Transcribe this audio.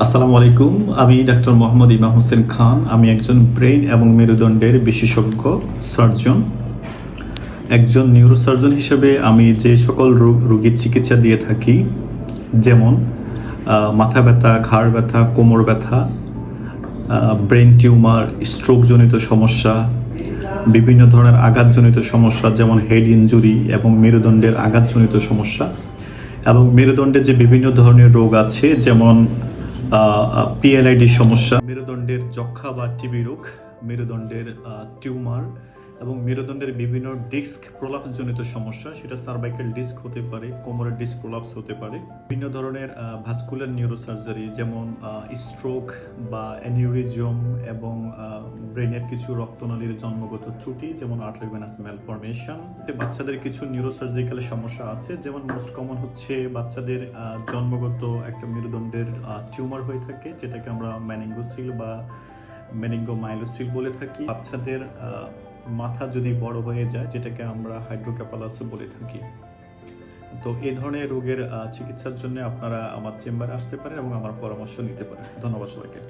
আসসালামু আলাইকুম। আমি ডাক্তার মোহাম্মদ ইমাম হোসেন খান। আমি একজন ব্রেইন এবং মেরুদণ্ডের বিশেষজ্ঞ সার্জন। একজন নিউরোসার্জন হিসেবে আমি যে সকল রোগ- রোগীর চিকিৎসা দিয়ে থাকি, যেমন মাথা ব্যথা, ঘাড় ব্যথা, কোমর ব্যথা ব্রেন টিউমার, স্ট্রোকজনিত সমস্যা, বিভিন্ন ধরনের আঘাতজনিত সমস্যা, যেমন হেড ইনজুরি এবং মেরুদণ্ডের আঘাতজনিত সমস্যা এবং মেরুদণ্ডের যে বিভিন্ন ধরনের রোগ আছে, যেমন পিএলআইডি সমস্যা মেরুদণ্ডের যক্ষা বা টিবি রোগ মেরুদণ্ডের টিউমার এবং মেরুদণ্ডের বিভিন্ন ডিস্ক প্রলাপজনিত সমস্যা, সেটা সার্ভাইকাল ডিস্ক হতে পারে, কোমরের ডিস্ক প্রলাপস হতে পারে। বিভিন্ন ধরনের ভাস্কুলার নিউরোসার্জারি যেমন স্ট্রোক বা অ্যানিউরিজম এবং ব্রেনের কিছু রক্তনালীর জন্মগত ত্রুটি, যেমন আর্টারিভেনাস ম্যালফরমেশন বাচ্চাদের কিছু নিউরোসার্জিক্যাল সমস্যা আছে, যেমন মোস্ট কমন হচ্ছে বাচ্চাদের জন্মগত একটা মেরুদণ্ডের টিউমার হয়ে থাকে, যেটাকে আমরা ম্যানিঙ্গোসিল বা মেনিঙ্গো মেনিঙ্গোমাইলোসিল বলে থাকি। বাচ্চাদের মাথা যদি বড় হয়ে যায়, যেটাকে আমরা হাইড্রোক্যাপালাস বলে থাকি। তো এই ধরনের রোগের চিকিৎসার জন্য আপনারা আমার চেম্বারে আসতে পারেন এবং আমার পরামর্শ নিতে পারেন। ধন্যবাদ সবাইকে।